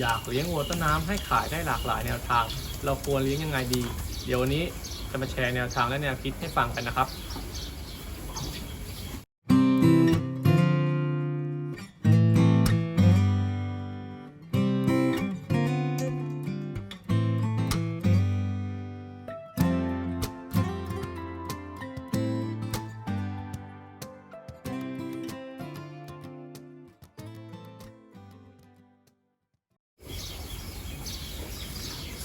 อยากเลี้ยงวัวต้นน้ำให้ขายได้หลากหลายแนวทาง เราควรเลี้ยงยังไงดี เดี๋ยววันนี้จะมาแชร์แนวทางและแนวคิดให้ฟังกันนะครับ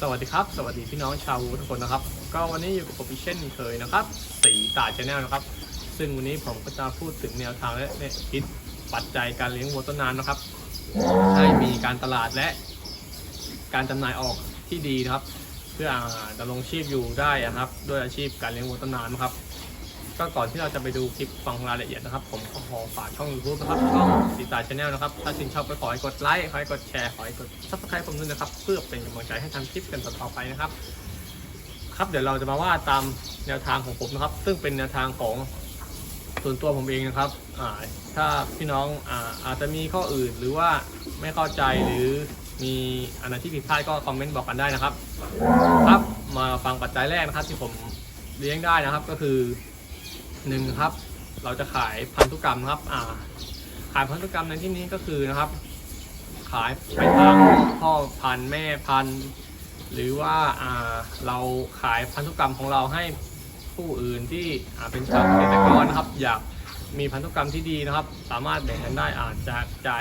สวัสดีครับ สวัสดีพี่น้องชาวทุกคนนะครับ ก็วันนี้อยู่กับผมอีกเช่นเคยนะครับสีตาชาแนลนะครับ ซึ่งวันนี้ผมก็จะพูดถึงแนวทางและแนวคิดปัจจัยการเลี้ยงวัวต้นน้ำนะครับ ให้มีการตลาดและ การจำหน่ายออกที่ดีนะครับ เพื่ออาดำรงชีพอยู่ได้นะครับ ด้วยอาชีพการเลี้ยงวัวต้นน้ำนะครับ ก็ก่อนที่เราจะไปดูคลิปฟังรายละเอียดนะครับ ผมขอฝากช่อง YouTube นะครับช่องสีตาชาแนลนะครับ ถ้าชื่นชอบก็ขอให้กดไลค์ขอให้กดแชร์ขอให้กด subscribe ผมด้วยนะครับ เพื่อเป็นกำลังใจให้ทำคลิปกันต่อไปนะครับ ครับเดี๋ยวเราจะมาว่าตามแนวทางของผมนะครับ ซึ่งเป็นแนวทางของส่วนตัวผมเองนะครับอ่าถ้าพี่น้องอาอาจจะมีข้ออื่นหรือว่าไม่เข้าใจหรือมีอะไรที่ผิดพลาดก็คอมเมนต์บอกกันได้นะครับ ครับมาฟังปัจจัยแรกนะครับที่ผมเลี้ยงได้นะครับก็คือ หนึ่งครับ เราจะขายพันธุกรรมครับ อ่า ขายพันธุกรรมในที่นี้ก็คือนะครับ ขายไปทางพ่อพันธุ์แม่พันธุ์หรือว่าอ่าเราขายพันธุกรรมของเราให้ผู้อื่นที่อ่าเป็นชาวเกษตรกรนะครับ อยากมีพันธุกรรมที่ดีนะครับ สามารถแบ่งกันได้อาจจะจะ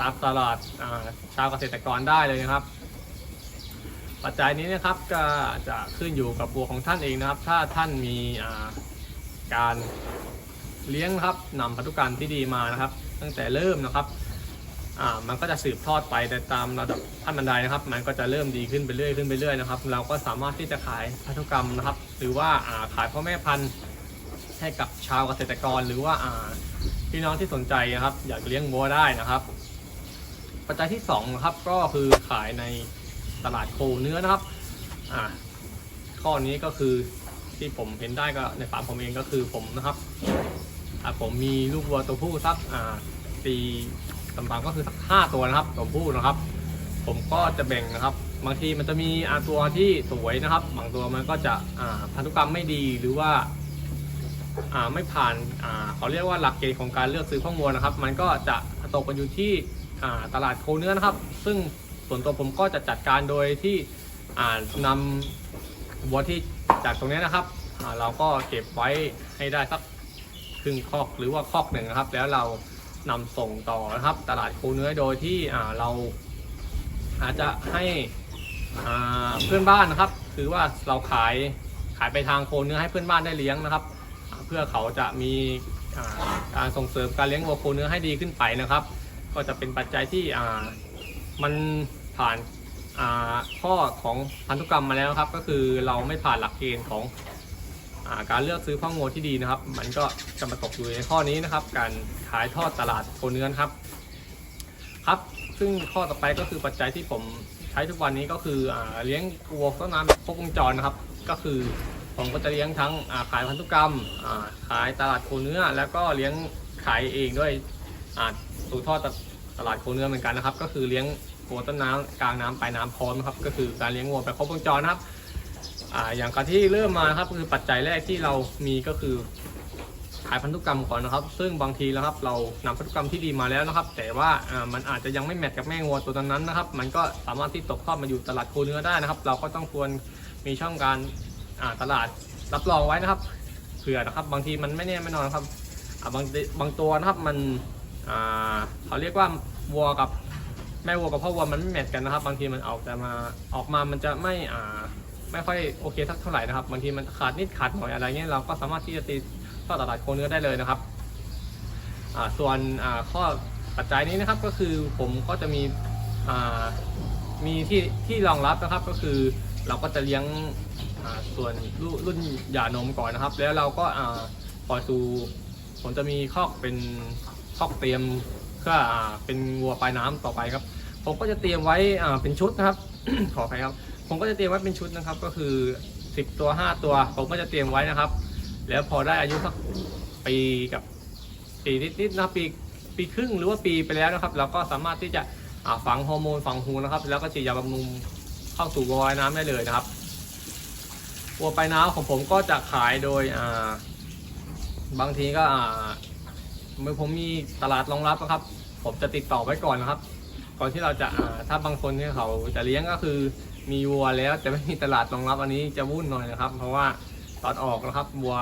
ตามตลาดอ่าชาวเกษตรกรได้เลยนะครับ ปัจจัยนี้นะครับก็จะขึ้นอยู่กับวัวของท่านเองนะครับ ถ้าท่านมีอ่า การเลี้ยงครับนำพันธุกรรมที่ดีมานะครับ ตั้งแต่เริ่มนะครับอ่ามันก็จะสืบทอดไปแต่ตามระดับขั้นบันไดนะครับ มันก็จะเริ่มดีขึ้นไปเรื่อยขึ้นไปเรื่อยนะครับ เราก็สามารถที่จะขายพันธุกรรมนะครับ หรือว่าอ่าขายพ่อแม่พันธุ์ให้กับชาวเกษตรกรหรือว่าอ่าพี่น้องที่สนใจนะครับ อยากเลี้ยงวัวได้นะครับ ปัจจัยที่สองนะครับก็คือขายในตลาดโคเนื้อนะครับอ่าข้อนี้ก็คือ ที่ผมเห็นได้ก็ในฟาร์มผมเองก็คือผมนะครับผมมีลูกวัวตัวผู้สักตีต่ำๆก็คือสักห้าตัวนะครับตัวผู้นะครับ ผมก็จะแบ่งนะครับ บางทีมันจะมีตัวที่สวยนะครับ บางตัวมันก็จะพันธุกรรมไม่ดีหรือว่าไม่ผ่านเขาเรียกว่าหลักเกณฑ์ของการเลือกซื้อข้อมูลนะครับ มันก็จะตกกันอยู่ที่ตลาดโคเนื้อนะครับ ซึ่งส่วนตัวผมก็จะจัดการโดยที่อ่านำ วัวที่จากตรงนี้นะครับเราก็เก็บไว้ให้ได้สักครึ่งคอกหรือว่าคอกหนึ่งนะครับ แล้วเรานำส่งต่อนะครับ ตลาดโคเนื้อโดยที่เราอาจจะให้เพื่อนบ้านนะครับ คือว่าเราขายขายไปทางโคเนื้อให้เพื่อนบ้านได้เลี้ยงนะครับ เพื่อเขาจะมีการส่งเสริมการเลี้ยงวัวโคเนื้อให้ดีขึ้นไปนะครับ ก็จะเป็นปัจจัยที่มันผ่าน ข้อของพันธุกรรมมาแล้วครับ ก็คือเราไม่ผ่านหลักเกณฑ์ของอาการเลือกซื้อพ่องูที่ดีนะครับ มันก็จะมาตกอยู่ในข้อนี้นะครับ การขายทอดตลาดโคเนื้อนครับ ครับ ซึ่งข้อต่อไปก็คือปัจจัยที่ผมใช้ทุกวันนี้ก็คืออเลี้ยงวัวต้นน้ำครบวงจรนะครับ ก็คือผมก็จะเลี้ยงทั้งาขายพันธุกรรมาขายตลาดโคเนื้อ แล้วก็เลี้ยงขายเองด้วยสู่ทอดตลาดโคเนื้อเหมือนกันนะครับ ก็คือเลี้ยง วัวต้นน้ำกลางน้ำปลายน้ำพร้อมนะครับ ก็คือการเลี้ยงวัวแบบครบวงจรนะครับอ่าอย่างการที่เริ่มมาครับคือปัจจัยแรกที่เรามีก็คือขายพันธุกรรมก่อนนะครับ ซึ่งบางทีแล้วครับเรานำพันธุกรรมที่ดีมาแล้วนะครับ แต่ว่าอ่ามันอาจจะยังไม่แมทกับแม่งัวตัวนั้นนะครับ มันก็สามารถที่ตกทอดมาอยู่ตลาดโคเนื้อได้นะครับ เราก็ต้องควรมีช่องการอ่าตลาดรับรองไว้นะครับเผื่อนะครับ บางทีมันไม่แน่ไม่นอนครับอ่าบางบางตัวนะครับมันอ่าเขาเรียกว่าวัวกับ แม่วัวกับพ่อวัวมันไม่แมทกันนะครับ บางทีมันออกแต่มาออกมามันจะไม่อ่าไม่ค่อยโอเคสักเท่าไหร่นะครับบางทีมันขาดนิดขาดหน่อยอะไรเงี้ยเราก็สามารถที่จะตีข้าตลาดโคเนื้อได้เลยนะครับอ่าส่วนอ่าข้อปัจจัยนี้นะครับก็คือผมก็จะมีอ่ามีที่ที่รองรับนะครับก็คือเราก็จะเลี้ยงอ่าส่วนรุ่นรุ่นหย่านมก่อนนะครับ แล้วเราก็อ่าปล่อยสู่ผมจะมีคอกเป็นคอกเตรียมเพื่ออ่าเป็นวัวปลายน้ำต่อไปครับ ผมก็จะเตรียมไว้เป็นชุดนะครับ ขออภัยครับ ผมก็จะเตรียมไว้เป็นชุดนะครับ ก็คือ 10 ตัว 5 ตัว ผมก็จะเตรียมไว้นะครับ แล้วพอได้อายุสักปีกับปีนิดๆนะครับปีปีครึ่งหรือว่าปีไปแล้วนะครับ เราก็สามารถที่จะฝังฮอร์โมนฝังหูนะครับ แล้วก็ฉีดยาบำรุงเข้าสู่วัวว่ายน้ำได้เลยนะครับวัวไปน้ำของผมก็จะขายโดยบางทีก็เมื่อผมมีตลาดรองรับนะครับ ผมจะติดต่อไว้ก่อนนะครับ ก่อนที่เราจะถ้าบางคนที่เขาจะเลี้ยงก็คือมีวัวแล้วแต่ไม่มีตลาดรองรับอันนี้จะวุ่นหน่อยนะครับ เพราะว่าตอนออกนะครับวัว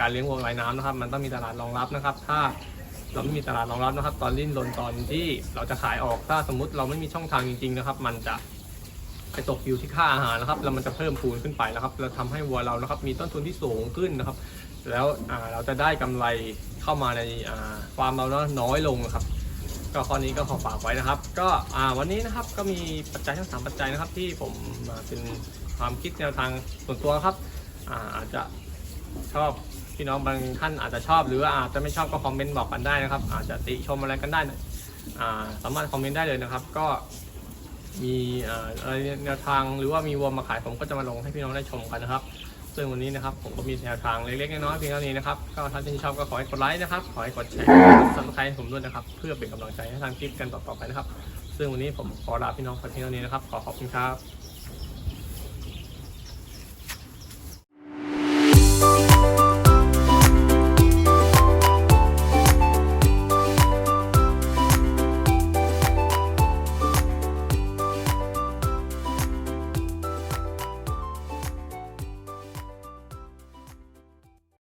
การเลี้ยงวัวไร้น้ำนะครับ มันต้องมีตลาดรองรับนะครับ ถ้าเราไม่มีตลาดรองรับนะครับ ตอนลิ้นลนตอนที่เราจะขายออกถ้าสมมุติเราไม่มีช่องทางจริง ๆนะครับ มันจะไปตกอยู่ที่ค่าอาหารนะครับแล้วมันจะเพิ่มพูนขึ้นไปนะครับแล้วทำให้วัวเรานะครับ มีต้นทุนที่สูงขึ้นนะครับ แล้วเราจะได้กำไรเข้ามาในอ่าฟาร์มเราน้อยลงนะครับ ก็ข้อนี้ก็ขอฝากไว้นะครับ ก็วันนี้นะครับก็มีปัจจัยทั้งสามปัจจัยนะครับ ที่ผมมาเป็นความคิดแนวทางส่วนตัวครับอาจจะชอบพี่น้องบางท่านอาจจะชอบหรืออาจจะไม่ชอบก็คอมเมนต์บอกกันได้นะครับ อาจจะติชมอะไรกันได้สามารถคอมเมนต์ได้เลยนะครับ ก็มีอ่าอะไรแนวทางหรือว่ามีวัวมาขายผมก็จะมาลงให้พี่น้องได้ชมกันนะครับ ซึ่งวันนี้นะครับผมก็มีแนวทางเล็กๆน้อยๆเพียงเท่านี้นะครับก็ท่านที่ชอบก็ขอให้กดไลค์นะครับขอให้กดแชร์กดซับสไครต์ผมด้วยนะครับ เพื่อเป็นกำลังใจให้ทางคลิปกันต่อๆไปนะครับ ซึ่งวันนี้ผมขอลาพี่น้องไปเพียงเท่านี้นะครับขอขอบคุณครับ